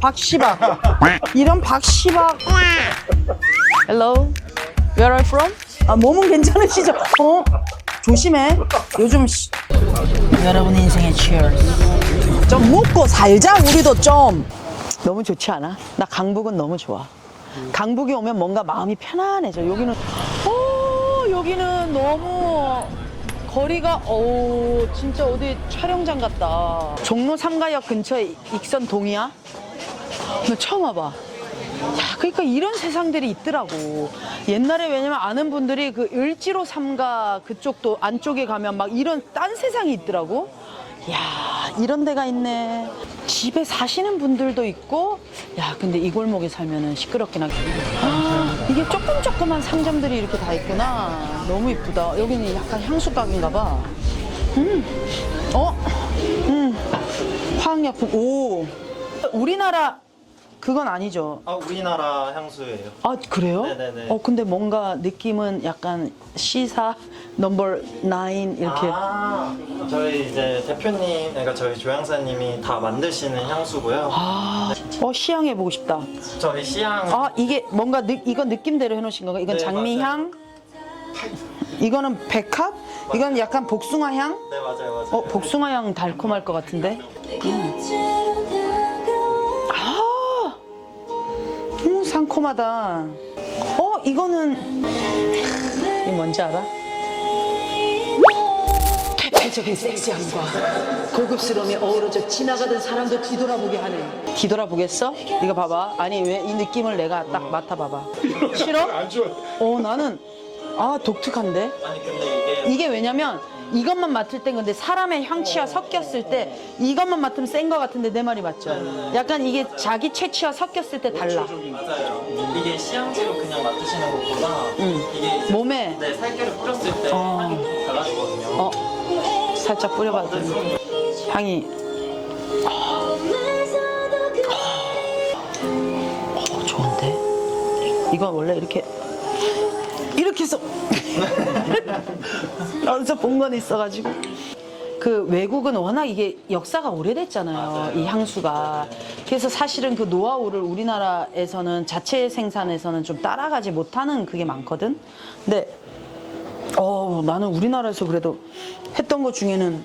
박시박. 이런 박시박. Hello. Where are you from? 아, 몸은 괜찮으시죠? 어? 조심해. 요즘 시... 여러분 인생의 cheers. 좀 먹고 살자 우리도 좀. 너무 좋지 않아? 나 강북은 너무 좋아. 강북에 오면 뭔가 마음이 편안해져. 여기는 어 여기는 너무 거리가 오 진짜 어디 촬영장 같다. 종로 삼가역 근처에 익선 동이야? 나 처음 와봐. 야, 그러니까 이런 세상들이 있더라고. 옛날에 왜냐면 아는 분들이 그 을지로 삼가 그쪽도 안쪽에 가면 막 이런 딴 세상이 있더라고. 야, 이런 데가 있네. 집에 사시는 분들도 있고, 야, 근데 이 골목에 살면은 시끄럽긴 하겠다. 아, 이게 조금 조그만 상점들이 이렇게 다 있구나. 너무 이쁘다. 여기는 약간 향수 가게인가 봐. 음, 어, 음, 화학약품. 오, 우리나라 그건 아니죠. 아 우리나라 향수예요. 아 그래요? 네네네. 어 근데 뭔가 느낌은 약간 시사 넘버 나인 이렇게 아 저희 이제 대표님, 그러니까 저희 조향사님이 다 만드시는 향수고요. 아, 어 시향해 보고 싶다. 저희 시향 아 이게 뭔가 느, 이건 느낌대로 해놓으신 건가? 이건 네, 장미향. 이거는 백합. 이건 약간 복숭아 향. 네 맞아요 맞아요. 어 복숭아 향 달콤할 것 같은데. 아, 음 상콤하다. 어 이거는 이 뭔지 알아? 퇴폐적인 섹시함과 고급스러움이 어우러져 지나가던 사람도 뒤돌아보게 하는. 뒤돌아보겠어? 이거 봐봐. 아니 왜 이 느낌을 내가 딱 맡아봐봐. 싫어? 안 좋아. 어 나는 아 독특한데. 아니 근데 이게 이게 왜냐면 이것만 맡을 땐 근데 사람의 향취와 섞였을 때 이것만 맡으면 센 거 같은데 내 말이 맞죠? 약간 이게 자기 채취와 섞였을 때 달라. 맞아요. 이게 시향제로 그냥 맡으시는 것보다 이게 이제 몸에 네 살결을 뿌렸을 때 어. 향이 좀 달라지거든요. 어 살짝 뿌려봐도 돼. 향이 어 좋은데? 이거 원래 이렇게 이렇게 해서 어디서 본 건 있어가지고 그 외국은 워낙 이게 역사가 오래됐잖아요 이 향수가 그래서 사실은 그 노하우를 우리나라에서는 자체 생산에서는 좀 따라가지 못하는 그게 많거든 근데 어 나는 우리나라에서 그래도 했던 것 중에는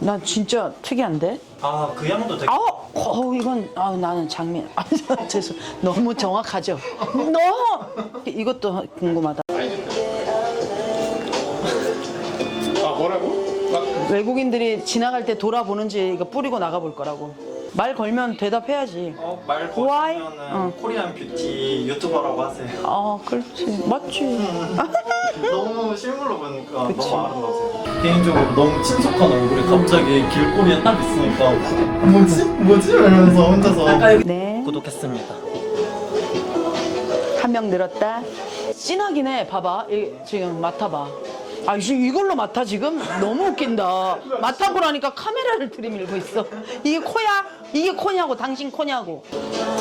난 진짜 특이한데 아 그 향도 되게 아, 어, 이건 아, 나는 장미. 아, 죄송. 너무 정확하죠. 너무 이것도 궁금하다. 외국인들이 지나갈 때 돌아보는지 이거 뿌리고 나가 볼 거라고. 말 걸면 대답해야지. 어, 말 Why? 거시면은 어. 코리안 뷰티 유튜버라고 하세요. 아, 그렇지. 맞지. 너무 실물로 보니까 그치. 너무 아름다우세요. 개인적으로 너무 친숙한 얼굴이 갑자기 길거리에 딱 있으니까 뭐지? 뭐지? 이러면서 혼자서 네. 구독했습니다. 한 명 늘었다. 진하긴 해. 봐봐. 이, 지금 맡아봐. 아, 지금 이걸로 맡아 지금? 너무 웃긴다. 맡아 보라니까 카메라를 들이밀고 있어. 이게 코야? 이게 코냐고, 당신 코냐고.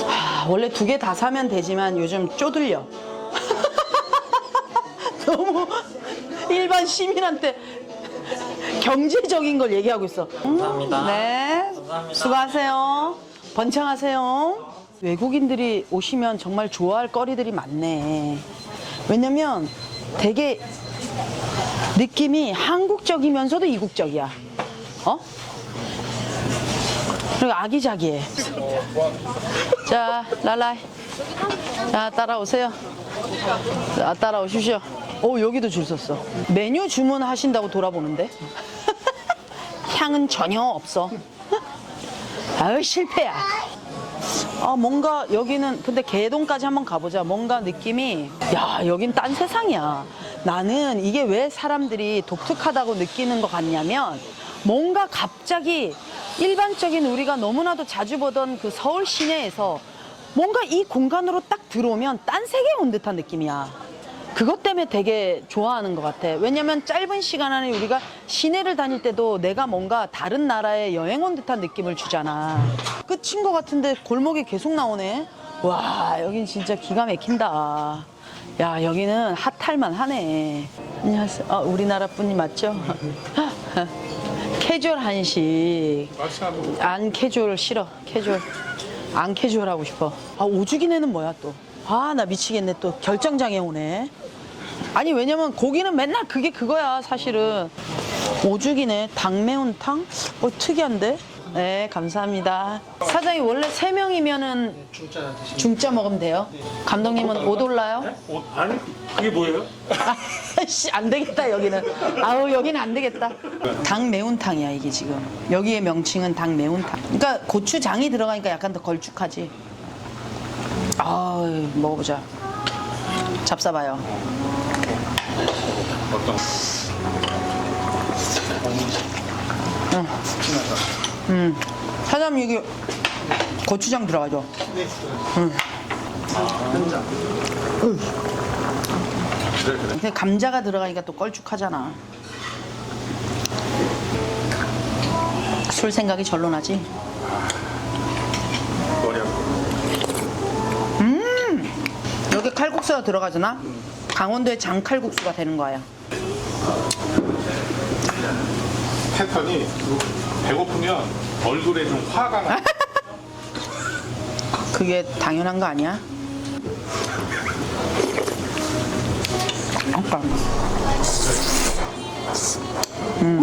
아, 원래 두 개 다 사면 되지만 요즘 쪼들려. 너무 일반 시민한테 경제적인 걸 얘기하고 있어. 감사합니다. 네. 감사합니다. 수고하세요. 번창하세요. 외국인들이 오시면 정말 좋아할 거리들이 많네. 왜냐면 되게 느낌이 한국적이면서도 이국적이야. 어? 그리고 아기자기해. 자, 랄라이. 자, 따라오세요. 자, 따라오십시오. 오, 여기도 줄 섰어. 메뉴 주문하신다고 돌아보는데? 향은 전혀 없어. 아유, 실패야. 아, 뭔가 여기는, 근데 개동까지 한번 가보자. 뭔가 느낌이, 야, 여긴 딴 세상이야. 나는 이게 왜 사람들이 독특하다고 느끼는 것 같냐면, 뭔가 갑자기 일반적인 우리가 너무나도 자주 보던 그 서울 시내에서 뭔가 이 공간으로 딱 들어오면 딴 세계에 온 듯한 느낌이야. 그것 때문에 되게 좋아하는 것 같아. 왜냐면 짧은 시간 안에 우리가 시내를 다닐 때도 내가 뭔가 다른 나라에 여행 온 듯한 느낌을 주잖아. 끝인 것 같은데 골목이 계속 나오네. 와, 여긴 진짜 기가 막힌다. 야, 여기는 핫할만 하네. 안녕하세요. 어, 우리나라 분이 맞죠? 캐주얼 한식. 안 캐주얼 싫어. 캐주얼. 안 캐주얼 하고 싶어. 아 오죽이네는 뭐야 또. 아 나 미치겠네 또 결정장애 오네. 아니 왜냐면 고기는 맨날 그게 그거야 사실은. 오죽이네 닭 매운탕? 어 특이한데? 네 감사합니다. 사장님 원래 세 명이면은 중짜 먹으면 돼요. 감독님은 못 올라요? 어, 아니 그게 뭐예요? 아씨 안 되겠다 여기는. 아우 여기는 안 되겠다. 닭 매운탕이야 이게 지금. 여기의 명칭은 닭 매운탕. 그러니까 고추장이 들어가니까 약간 더 걸쭉하지. 아 먹어보자. 잡숴봐요. 어떤? 음. 사장님 여기 고추장 들어가죠? 음. 그래 그래. 근데 감자가 들어가니까 또 걸쭉하잖아. 술 생각이 절로 나지? 머리하고. 여기 칼국수가 들어가잖아? 강원도의 장칼국수가 되는 거야. 패턴이 배고프면 얼굴에 좀 화가 나. 그게 당연한 거 아니야? 아까. 음.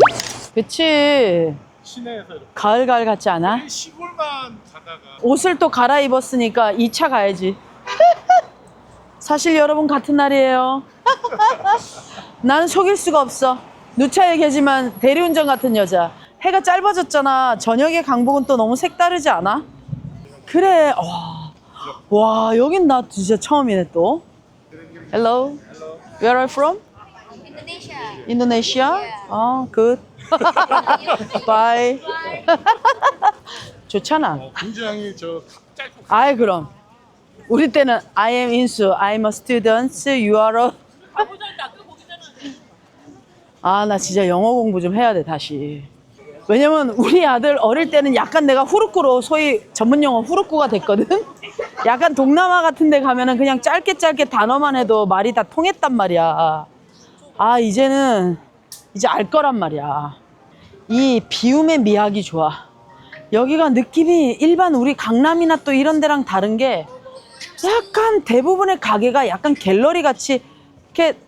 그치. 시내에서 이렇게 가을 가을 같지 않아? 시골만 가다가 옷을 또 갈아입었으니까 2차 가야지. 사실 여러분 같은 날이에요. 나는 속일 수가 없어. 누차 얘기하지만 대리운전 같은 여자. 해가 짧아졌잖아. 저녁에 강북은 또 너무 색다르지 않아? 그래. 와, 와 여긴 나 진짜 처음이네 또. Hello. Where are you from? Indonesia. Indonesia? 아, good. Bye. 좋잖아. 굉장히 저 짧고 아이 그럼 우리 때는 I am 인수, I'm a student, you are a 아 나 진짜 영어 공부 좀 해야 돼 다시 왜냐면 우리 아들 어릴 때는 약간 내가 후루꾸로 소위 전문 용어 후루꾸가 됐거든? 약간 동남아 같은 데 가면은 그냥 짧게 짧게 단어만 해도 말이 다 통했단 말이야. 아 이제는 이제 알 거란 말이야. 이 비움의 미학이 좋아. 여기가 느낌이 일반 우리 강남이나 또 이런 데랑 다른 게 약간 대부분의 가게가 약간 갤러리 같이 이렇게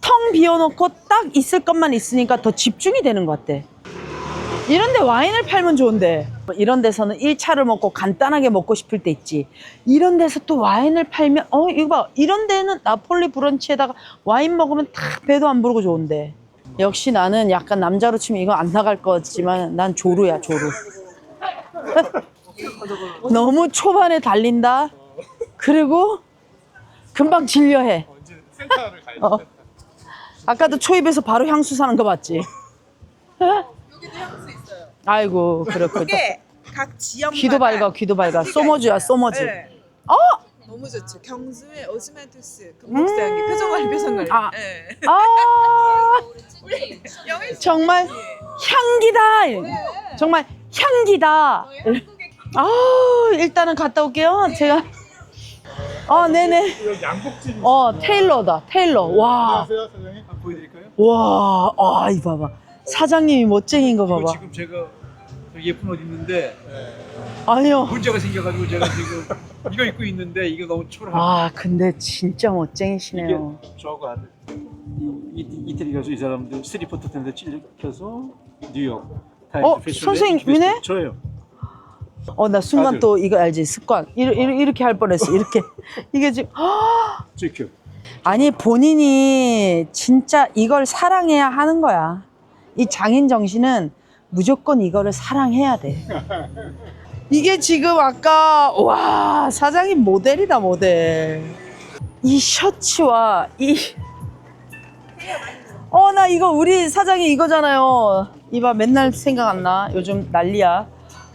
텅 비워놓고 딱 있을 것만 있으니까 더 집중이 되는 것 같아. 이런 데 와인을 팔면 좋은데 이런 데서는 1차를 먹고 간단하게 먹고 싶을 때 있지. 이런 데서 또 와인을 팔면 어 이거 봐 이런 데는 나폴리 브런치에다가 와인 먹으면 딱 배도 안 부르고 좋은데 역시 나는 약간 남자로 치면 이거 안 나갈 거지만 난 조루야 조루. 너무 초반에 달린다. 그리고 금방 질려해. 돼. 어. 아까도 초입에서 바로 향수 사는 거 봤지? 아이고 그렇군. 그게 각 지역 귀도 밝아 귀도 밝아. 소머즈야 소머즈. 네. 어? 너무 좋죠. 경주의 오스멘토스 금복사 향기 표정 관리 표정 관리. 아. 네. 아 영희 정말 향기다. 정말 향기다. 아 일단은 갔다 올게요. 제가. 아 네네. 양복집. 어 테일러다 테일러. 와. 안녕하세요 사장님. 한번 보여드릴까요? 와, 아, 이 봐봐. 사장님이 멋쟁인 거 이거 봐봐. 지금 제가 저 예쁜 옷 입는데 아니요. 문제가 생겨가지고 제가 지금 이거 입고 있는데 이게 너무 초라하고 아, 근데 진짜 멋쟁이시네요. 저하고 아들 이, 이, 이태리 가서 이 사람들 스리포트 텐데 찔려서 뉴욕 어, 패션에 선생님, 인기베스트. 이네? 저예요 어, 나 순간 아들. 또 이거 알지? 습관. 이렇게, 이렇게 할 뻔했어. 이렇게. 이게 지금. GQ 아니, 본인이 진짜 이걸 사랑해야 하는 거야. 이 장인 정신은 무조건 이거를 사랑해야 돼. 이게 지금 아까, 와, 사장님 모델이다, 모델. 이 셔츠와 이. 어, 나 이거 우리 사장이 이거잖아요. 이봐, 맨날 생각 안 나. 요즘 난리야.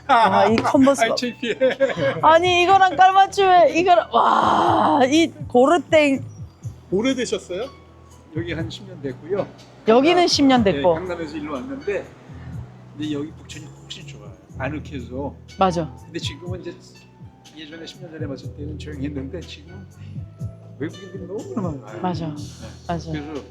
아, 이 컨버스. 아니, 이거랑 깔맞춤에, 이거랑, 와, 이 고르땡. 오래되셨어요? 여기 한 10년 됐고요 여기는 10년 네, 됐고. 강남에서 일로 왔는데 근데 여기 북촌이 훨씬 좋아요 아늑해서 맞아. 근데 지금은 이제 예전에 10년 전에 봤을 때는 조용했는데 지금 외국인들이 너무나 많아요 맞아. 맞아. 그래서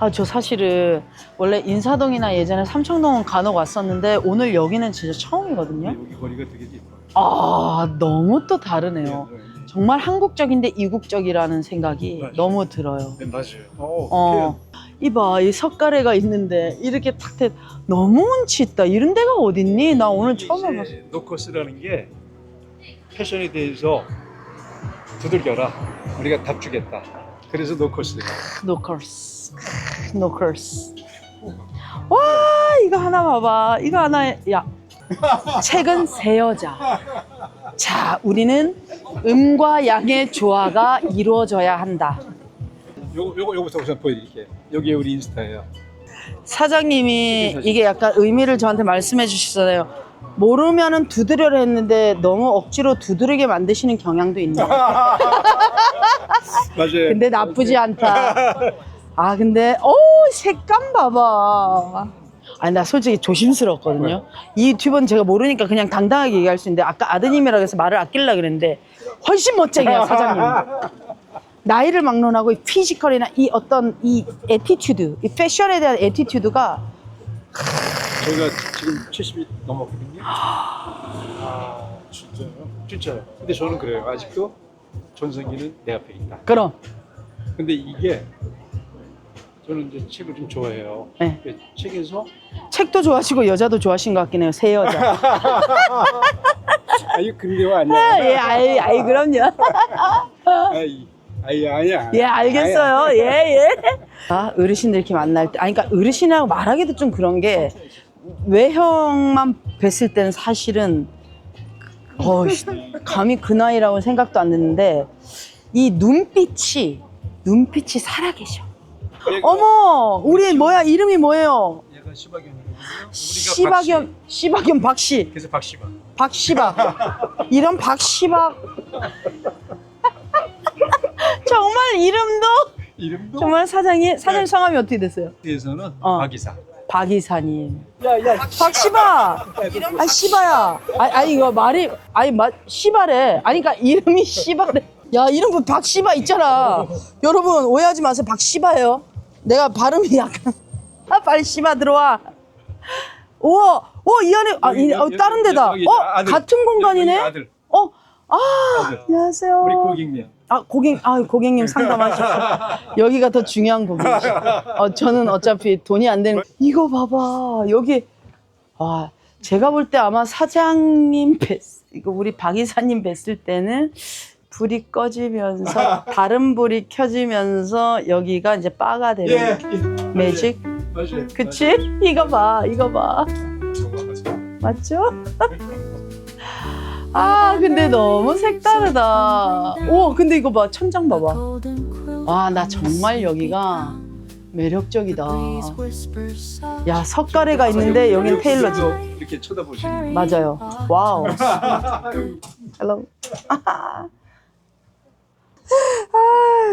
아, 저 사실은 원래 인사동이나 예전에 삼청동은 간혹 왔었는데 오늘 여기는 진짜 처음이거든요. 여기 거리가 되게 예뻐요 아 너무 또 다르네요. 네, 네. 정말 한국적인데 이국적이라는 생각이 맞아요. 너무 들어요. 네, 맞아요. 어, 어, 이봐, 이 석가래가 있는데 이렇게 탁 대, 너무 운치 있다. 이런 데가 어딨니? 나 오늘 처음 와봤어. 노커스라는 게 패션에 대해서 두들겨라. 우리가 답 주겠다. 그래서 노커스가. 노커스, 노커스. 와, 이거 하나 봐봐. 이거 하나, 야, 책은 새 여자. 자, 우리는 음과 양의 조화가 이루어져야 한다. 요거 요거 요거부터 우선 보여드릴게요. 여기 우리 인스타예요. 사장님이 이게 약간 의미를 저한테 말씀해 주시잖아요. 모르면은 두드려라 했는데 너무 억지로 두드리게 만드시는 경향도 있네요. 맞아요. 근데 나쁘지 않다. 아 근데 오 색감 봐봐. 아니 나 솔직히 조심스럽거든요. 이 튜브는 제가 모르니까 그냥 당당하게 얘기할 수 있는데 아까 아드님이라고 해서 말을 아끼려 그랬는데 훨씬 멋쟁이야 사장님. 나이를 막론하고 이 피지컬이나 이 어떤 이 에티튜드, 이 패션에 대한 에티튜드가 저희가 지금 70이 넘었거든요. 아 진짜요? 진짜요. 근데 저는 그래요. 아직도 전성기는 내 앞에 있다. 그럼 근데 이게 저는 이제 책을 좀 좋아해요. 네. 그 책에서 책도 좋아하시고 여자도 좋아하신 것 같긴 해요. 새 여자. 아유 근데와 아니야. 예, 아이, 아이 그럼요. 아이 아이 아니야. 예, 알겠어요. 예, 예. 아, 어르신들 이렇게 만날 때, 아니, 그러니까 어르신이라고 말하기도 좀 그런 게 외형만 뵀을 때는 사실은 어, 씨, 감히 그 나이라고 생각도 안 했는데 이 눈빛이 눈빛이 살아계셔. 어머, 우리 뭐야 이름이 뭐예요? 얘가 시바견이거든요. 우리가 시박연 시박연 박씨 그래서 박시바. 박시박 이런 박시박 정말 이름도 이름도 정말 사장이 사장님 성함이 어떻게 되세요? 에서는 어. 박이사. 박 이사님. 박시바. 아 시바야. 아 아니 이거 말이 아니 마 시바래. 아니 그러니까 이름이 시바래. 야 이름 그 박시바 있잖아. 여러분 오해하지 마세요. 박시바예요. 내가 발음이 약간 아 빨리 시바 들어와. 우와, 어이 안에 아 이, 어, 다른 데다. 어. 같은 공간이네. 어. 아 아들. 안녕하세요. 우리 고객님. 아 고객 아 고객님 상담하십시오. 여기가 더 중요한 고객이죠. 어 저는 어차피 돈이 안 되는. 이거 봐봐 여기 와 제가 볼 때 아마 사장님 뵀 이거 우리 박 이사님 뵀을 때는 불이 꺼지면서 다른 불이 켜지면서 여기가 이제 바가 되는 예. 매직. 맞아요. 그치? 이거 봐 이거 봐? 맞죠? 아 근데 너무 색다르다. 오 근데 이거 봐 천장 봐봐. 와 나 정말 여기가 매력적이다. 야 석가래가 있는데 여긴 테일러지. 이렇게 쳐다보시는. 맞아요. 와우. 헬로. 아,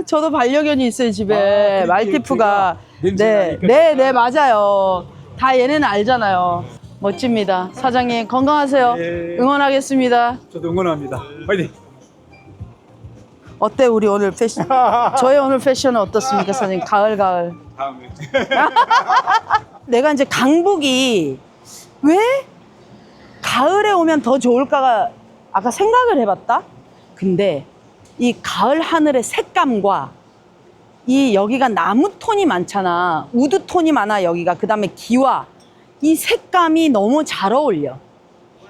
저도 반려견이 있어요 집에 아, 말티푸가. 냄새 네, 나니까. 네, 네 맞아요. 다 얘네는 알잖아요. 멋집니다. 사장님 건강하세요. 네. 응원하겠습니다. 저도 응원합니다. 화이팅. 어때 우리 오늘 패션? 저의 오늘 패션은 어떻습니까, 사장님? 가을 가을. 다음에. 내가 이제 강북이 왜 가을에 오면 더 좋을까가 아까 생각을 해봤다. 근데 이 가을 하늘의 색감과 이 여기가 나무 톤이 많잖아. 우드 톤이 많아 여기가. 그 다음에 기와 이 색감이 너무 잘 어울려.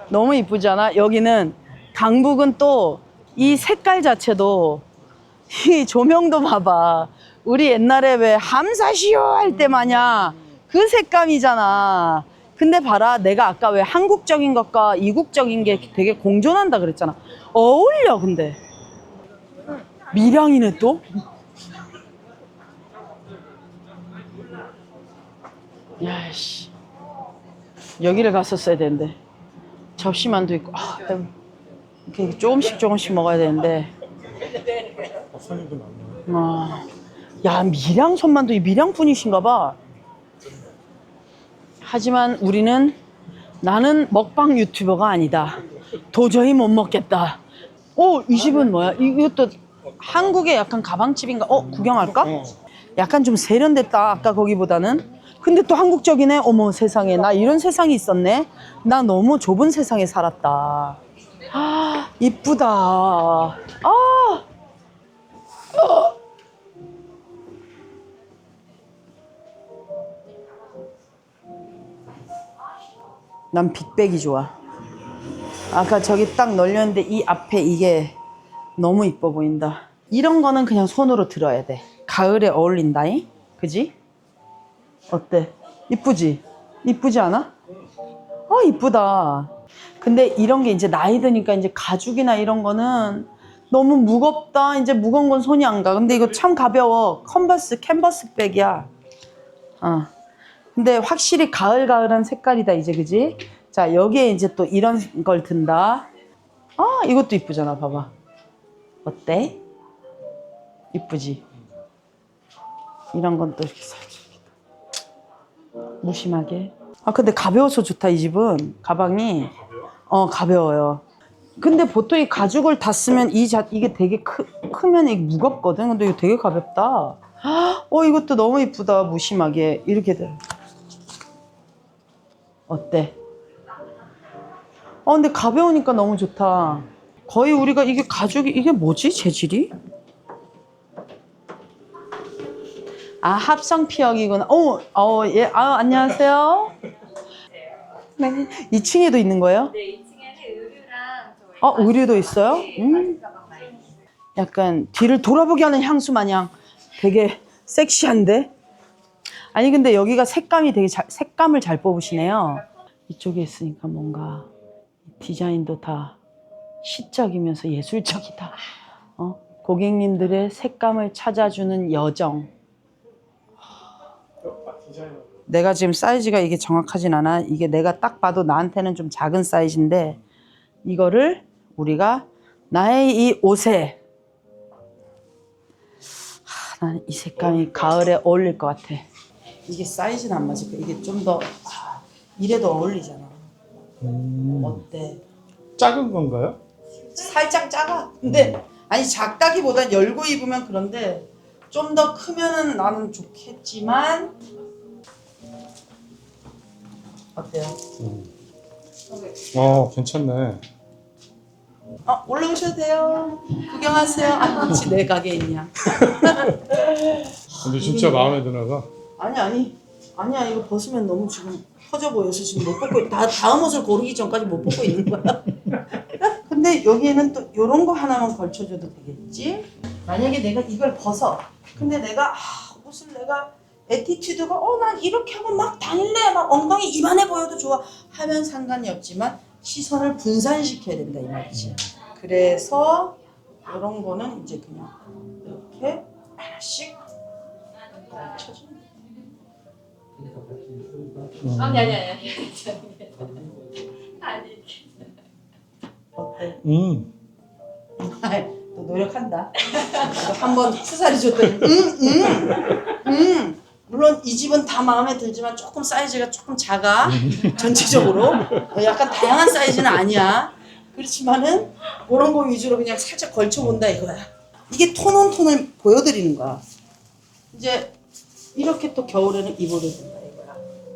너무 이쁘잖아. 여기는 강북은 또 이 색깔 자체도 이 조명도 봐봐. 우리 옛날에 왜 함사시오 할 때 마냥 그 색감이잖아. 근데 봐라, 내가 아까 왜 한국적인 것과 이국적인 게 되게 공존한다 그랬잖아. 어울려, 근데. 밀양이네 또? 야씨. 여기를 갔었어야 되는데. 접시만두 있고. 아, 이렇게 조금씩 조금씩 먹어야 되는데. 박사님도. 아, 야 밀양 손만두 이 밀양 분이신가 봐. 하지만 우리는 나는 먹방 유튜버가 아니다. 도저히 못 먹겠다. 어, 이 집은 뭐야? 이것도 한국의 약간 가방집인가? 어, 구경할까? 약간 좀 세련됐다. 아까 거기보다는. 근데 또 한국적이네. 어머 세상에 나 이런 세상이 있었네. 나 너무 좁은 세상에 살았다. 아, 이쁘다. 아. 난 빅백이 좋아. 아까 저기 딱 널렸는데 이 앞에 이게 너무 이뻐 보인다. 이런 거는 그냥 손으로 들어야 돼. 가을에 어울린다잉? 그지? 어때? 이쁘지? 이쁘지 않아? 아, 이쁘다. 근데 이런 게 이제 나이 드니까 이제 가죽이나 이런 거는 너무 무겁다. 이제 무거운 건 손이 안 가. 근데 이거 참 가벼워. 컨버스, 캔버스 백이야. 어. 근데 확실히 가을가을한 색깔이다, 이제, 그지? 자, 여기에 이제 또 이런 걸 든다. 아, 이것도 이쁘잖아, 봐봐. 어때? 이쁘지? 이런 건 또 이렇게 살짝. 무심하게. 아, 근데 가벼워서 좋다, 이 집은. 가방이. 어, 가벼워요. 근데 보통 이 가죽을 다 쓰면 이 자, 이게 되게 크, 크면 이게 무겁거든. 근데 이거 되게 가볍다. 헉, 어, 이것도 너무 이쁘다, 무심하게. 이렇게 돼. 어때? 어, 근데 가벼우니까 너무 좋다. 거의 우리가 이게 가죽이, 이게 뭐지? 재질이? 아, 합성 피혁이구나. 어, 어, 예, 아, 안녕하세요. 네. 2층에도 있는 거예요? 네, 2층에는 의류랑 저희 어, 의류도 있어요? 네, 음. 약간 뒤를 돌아보게 하는 향수 마냥 되게 섹시한데? 아니 근데 여기가 색감이 되게 잘, 색감을 잘 뽑으시네요. 이쪽에 있으니까 뭔가 디자인도 다 시적이면서 예술적이다. 어? 고객님들의 색감을 찾아주는 여정. 내가 지금 사이즈가 이게 정확하진 않아. 이게 내가 딱 봐도 나한테는 좀 작은 사이즈인데 이거를 우리가 나의 이 옷에 하, 난이 색감이 가을에 어울릴 것 같아. 이게 사이즈는 안 맞을 거야. 이게 좀 더 이래도 어울리잖아. 어때? 작은 건가요? 살짝 작아. 근데 아니 작다기보단 열고 입으면 그런데 좀 더 크면은 나는 좋겠지만 어때요? 어 괜찮네. 어 올라오셔도 돼요. 구경하세요. 아, 혹시 내 가게에 있냐? 근데 진짜 마음에 드나봐. 아니 아니 아니야 이거 벗으면 너무 지금 터져 보여서 지금 못 벗고 다 다음 옷을 고르기 전까지 못 벗고 있는 거야. 근데 여기에는 또 이런 거 하나만 걸쳐줘도 되겠지? 만약에 내가 이걸 벗어. 근데 내가 아, 옷을 내가 에티튜드가 어 난 이렇게 하고 막 다닐래 막 엉덩이 이만해 보여도 좋아 하면 상관이 없지만 시선을 분산시켜야 된다 이 말이지. 그래서 이런 거는 이제 그냥 이렇게 하나씩 거야. 아니 아니 아니 아니 아니 어때? 음. 또 노력한다. 한 번 수사리 줬더니 음, 음, 음. 물론 이 집은 다 마음에 들지만 조금 사이즈가 조금 작아. 전체적으로 어, 약간 다양한 사이즈는 아니야. 그렇지만은 그런 거 위주로 그냥 살짝 걸쳐본다 이거야. 이게 톤온 톤을 보여드리는 거야. 이제 이렇게 또 겨울에는 입어도 된다 이거야.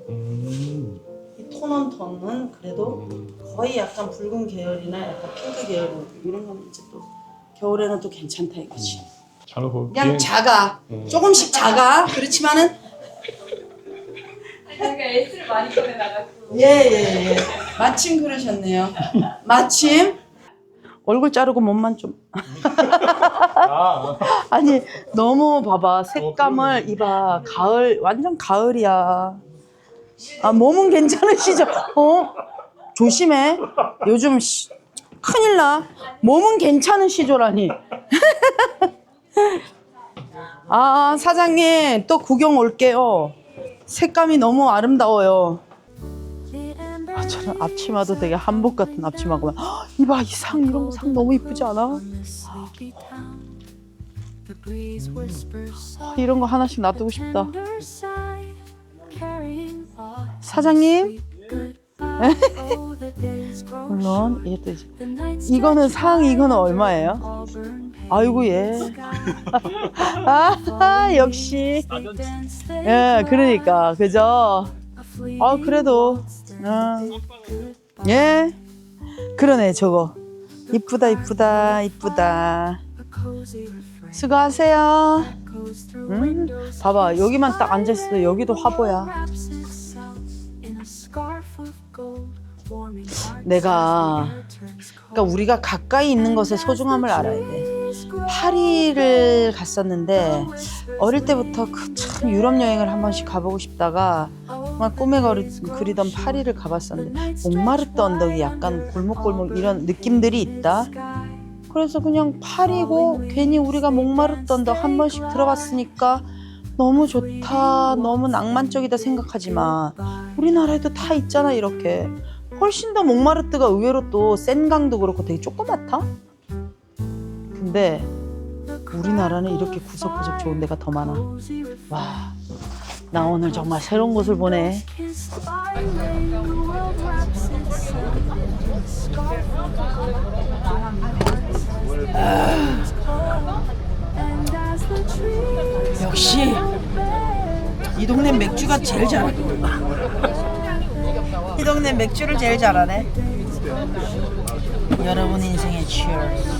음. 이 톤온 톤은 그래도 거의 약간 붉은 계열이나 약간 핑크 계열 이런 건 이제 또 겨울에는 또 괜찮다 이거지. 잘. 그냥 작아. 음. 조금씩 작아. 그렇지만은 저희가 S를 많이 꺼내 나가고 예예 예. 마침 그러셨네요. 마침 얼굴 자르고 몸만 좀 아, 아니 너무 봐봐 색감을 이봐 가을 완전 가을이야. 아 몸은 괜찮으시죠? 어 조심해. 요즘 씨, 큰일 나. 몸은 괜찮으시죠라니. 아 사장님 또 구경 올게요. 색감이 너무 아름다워요. 아, 저는 앞치마도 되게 한복 같은 앞치마구만. 헉, 이봐 이 상 이런 상 너무 이쁘지 않아? 아, 이런 거 하나씩 놔두고 싶다. 사장님 물론 또 이제 이거는 상 이거는 얼마예요? 아이고 예. 아 역시. 예 그러니까 그죠. 아 그래도. 음, 예. 그러네 저거. 이쁘다 이쁘다 이쁘다. 수고하세요. 음, 봐봐 여기만 딱 앉아 있어 여기도 화보야 내가 그러니까 우리가 가까이 있는 것의 소중함을 알아야 돼 파리를 갔었는데 어릴 때부터 그 참 유럽 여행을 한 번씩 가보고 싶다가 정말 꿈에 거리, 그리던 파리를 가봤었는데 몽마르트 언덕이 약간 골목골목 이런 느낌들이 있다. 그래서 그냥 파리고 괜히 우리가 몽마르트 언덕 한 번씩 들어봤으니까 너무 좋다, 너무 낭만적이다 생각하지만 우리나라에도 다 있잖아 이렇게. 훨씬 더 몽마르트가 의외로 또 센강도 그렇고 되게 조그맣다. 근데 우리나라는 이렇게 구석구석 좋은 데가 더 많아. 와, 나 오늘 정말 새로운 곳을 보네. 아, 역시 이 동네 맥주가 제일 잘해. 이 동네 맥주를 제일 잘하네. 여러분 인생의 cheers.